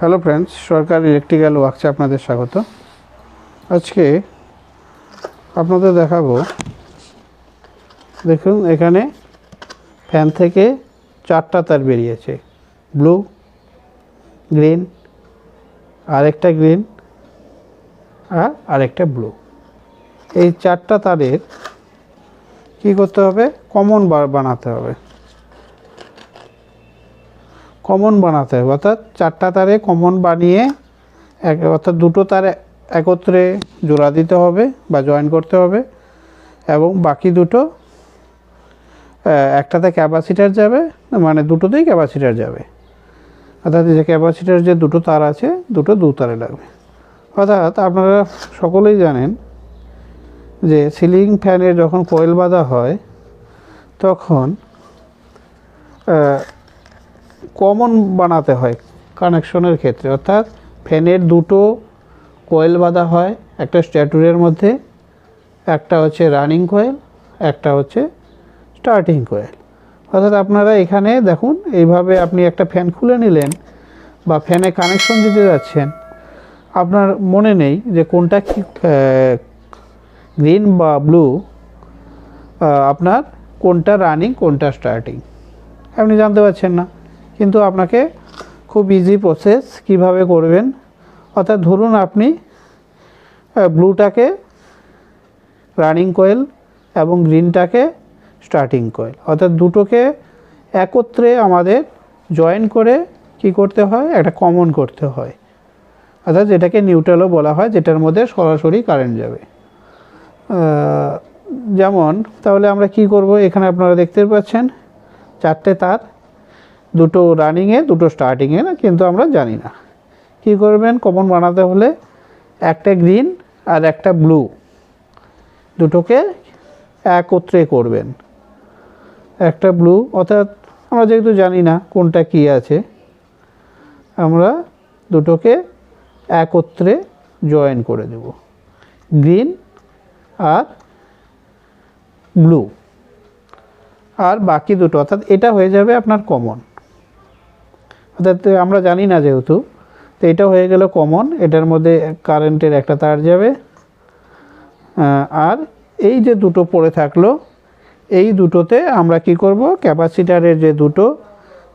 Hello friends Sarkar electrical ওয়ার্কসে আপনাদের স্বাগত। আজকে আপনাদের দেখাবো, দেখুন এখানে ফ্যান থেকে চারটা তার বেরিয়েছে। ব্লু গ্রিন আরেকটা গ্রিন আর আরেকটা ব্লু এই চারটা তারের কী করতে হবে? কমন বানাতে হবে। কমন বানাতে হবে। অর্থাৎ চারটা তারে কমন বানিয়ে এক, অর্থাৎ দুটো তারে একত্রে জোড়া দিতে হবে বা জয়েন করতে হবে এবং বাকি দুটো একটাতে ক্যাপাসিটার যাবে মানে দুটোতেই ক্যাপাসিটার যাবে। অর্থাৎ যে ক্যাপাসিটার যে দুটো তার আছে, দুটো দু তারে লাগবে। অর্থাৎ আপনারা সকলেই জানেন যে সিলিং ফ্যানের যখন কোয়েল বাঁধা হয়, তখন কমন বানাতে হয় কানেকশনের ক্ষেত্রে। অর্থাৎ ফ্যানের দুটো কয়েল বাঁধা হয়, একটা স্ট্যাটুরের মধ্যে, একটা হচ্ছে রানিং কয়েল একটা হচ্ছে স্টার্টিং কোয়েল অর্থাৎ আপনারা এখানে দেখুন, এইভাবে আপনি একটা ফ্যান খুলে নিলেন বা ফ্যানে কানেকশন দিতে যাচ্ছেন, আপনার মনে নেই যে কোনটা কি গ্রিন বা ব্লু আপনার কোনটা রানিং কোনটা স্টার্টিং আপনি জানতে পারছেন না। কিন্তু আপনাকে খুব ইজি প্রসেস কীভাবে করবেন। অর্থাৎ ধরুন আপনি ব্লুটাকে রানিং কয়েল এবং গ্রিনটাকে স্টার্টিং কয়েল অর্থাৎ দুটোকে একত্রে আমাদের জয়েন করে কি করতে হয়? একটা কমন করতে হয়। অর্থাৎ যেটাকে নিউট্রালও বলা হয়, যেটার মধ্যে সরাসরি কারেন্ট যাবে। যেমন, তাহলে আমরা কি করব? এখানে আপনারা দেখতে পাচ্ছেন, চারটে তার দুটো রানিংয়ে দুটো স্টার্টিংয়ে না, কিন্তু আমরা জানি না। কি করবেন? কমন বানাতে হলে একটা গ্রিন আর একটা ব্লু দুটোকে একত্রে করবেন। একটা ব্লু অর্থাৎ আমরা যেহেতু জানি না কোনটা কি আছে, আমরা দুটোকে একত্রে জয়েন করে দেব। গ্রিন আর ব্লু আর বাকি দুটো, অর্থাৎ এটা হয়ে যাবে আপনার কমন অর্থাৎ আমরা জানি না যেহেতু, তো এটা হয়ে গেল কমন এটার মধ্যে কারেন্টের একটা তার যাবে। আর এই যে দুটো পড়ে থাকল, এই দুটোতে আমরা কি করব? ক্যাপাসিটারের যে দুটো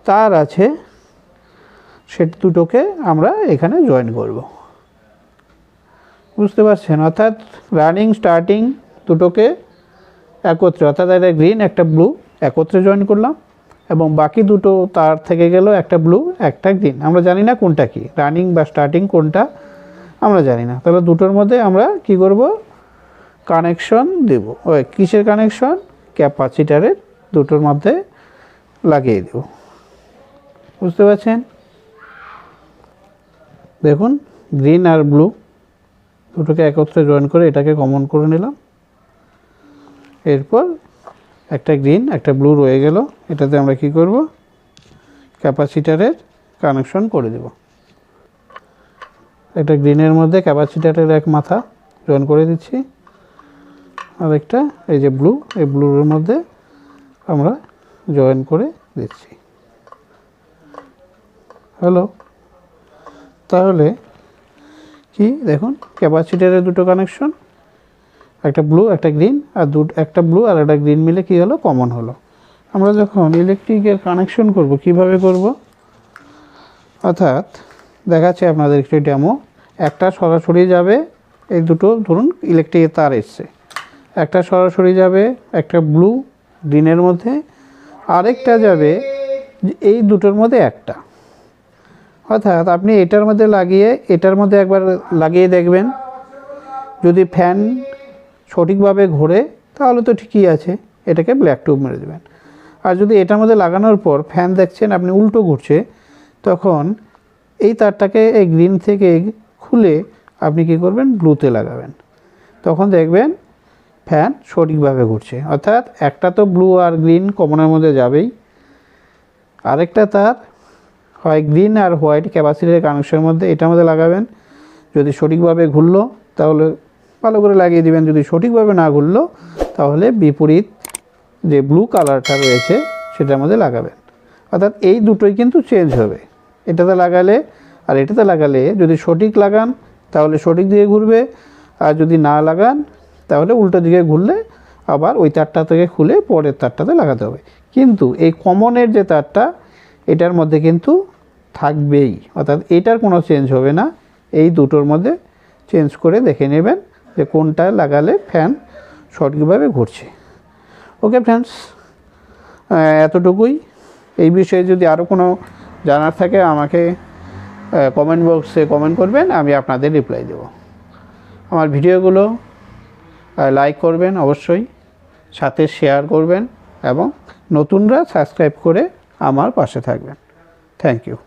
তার আছে, সে দুটোকে আমরা এখানে জয়েন করব। বুঝতে পারছেন? অর্থাৎ রানিং স্টার্টিং দুটোকে একত্রে, অর্থাৎ একটা গ্রিন একটা ব্লু একত্রে জয়েন করলাম। এবং বাকি দুটো তার থেকে গেল একটা ব্লু একটা গ্রিন আমরা জানি না কোনটা কি। রানিং বা স্টার্টিং কোনটা, আমরা জানি না। তাহলে দুটোর মধ্যে আমরা কি করব? কানেকশন দেব। ওই কিসের কানেকশন ক্যাপাসিটারের দুটোর মধ্যে লাগিয়ে দেব। বুঝতে পারছেন? দেখুন গ্রিন আর ব্লু দুটোকে একত্রে জয়েন করে এটাকে কমন করে নিলাম। এরপর একটা গ্রিন, একটা ব্লু রয়ে গেল। এটাতে আমরা কি করব? ক্যাপাসিটারের কানেকশন করে দেব। একটা গ্রিনের মধ্যে ক্যাপাসিটারের এক মাথা জয়েন করে দিচ্ছি। আর একটা এই যে ব্লু, এই ব্লুর মধ্যে আমরা জয়েন করে দিচ্ছি। হ্যালো? তাহলে কি? দেখুন, ক্যাপাসিটারের দুটো কানেকশন। একটা ব্লু একটা গ্রিন আর দু একটা ব্লু আর একটা গ্রিন মিলে কী হলো? কমন হলো। আমরা যখন ইলেকট্রিকের কানেকশন করব, কীভাবে করব? অর্থাৎ দেখাচ্ছে আপনাদের একটি ডেমো একটা সরাসরি যাবে, এই দুটো ধরুন ইলেকট্রিকের তার এসছে। একটা সরাসরি যাবে, একটা ব্লু গ্রিনের মধ্যে। আরেকটা যাবে, এই দুটোর মধ্যে একটা। অর্থাৎ আপনি এটার মধ্যে লাগিয়ে, এটার মধ্যে একবার লাগিয়ে দেখবেন। যদি ফ্যান সঠিকভাবে ঘোরে, তাহলে তো ঠিকই আছে, এটাকে ব্ল্যাক টিউব মেরে দেবেন। আর যদি এটার মধ্যে লাগানোর পর ফ্যান দেখছেন আপনি উল্টো ঘুরছে, তখন এই তারটাকে এই গ্রিন থেকে খুলে আপনি কি করবেন? ব্লুতে লাগাবেন। তখন দেখবেন ফ্যান সঠিকভাবে ঘুরছে। অর্থাৎ একটা তো ব্লু আর গ্রিন কমনের মধ্যে যাবেই। আরেকটা তার হয় গ্রিন আর হোয়াইট ক্যাপাসিটির কানেকশনের মধ্যে এটার মধ্যে লাগাবেন। যদি সঠিকভাবে ঘুরলো, তাহলে ভালো করে লাগিয়ে দিবেন। যদি সঠিকভাবে না ঘুরলো, তাহলে বিপরীত যে ব্লু কালারটা রয়েছে সেটার মধ্যে লাগাবেন। অর্থাৎ এই দুটোই কিন্তু চেঞ্জ হবে। এটাতে লাগালে আর এটাতে লাগালে যদি সঠিক লাগান, তাহলে সঠিক দিকে ঘুরবে। আর যদি না লাগান, তাহলে উল্টো দিকে ঘুরলে আবার ওই তারটা থেকে খুলে পরের তারটাতে লাগাতে হবে। কিন্তু এই কমনের যে তারটা, এটার মধ্যে কিন্তু থাকবেই। অর্থাৎ এটার কোনো চেঞ্জ হবে না। এই দুটোর মধ্যে চেঞ্জ করে দেখে নেবেন। যে কোনটা লাগালে ফ্যান সঠিকভাবে ঘুরছে। ওকে ফ্রেন্ডস এতটুকুই। এই বিষয়ে যদি আরও কোনো জানার থাকে, আমাকে কমেন্ট বক্সে কমেন্ট করবেন, আমি আপনাদের রিপ্লাই দেব। আমার ভিডিওগুলো লাইক করবেন অবশ্যই, সাথে শেয়ার করবেন এবং নতুনরা সাবস্ক্রাইব করে আমার পাশে থাকবেন। Thank you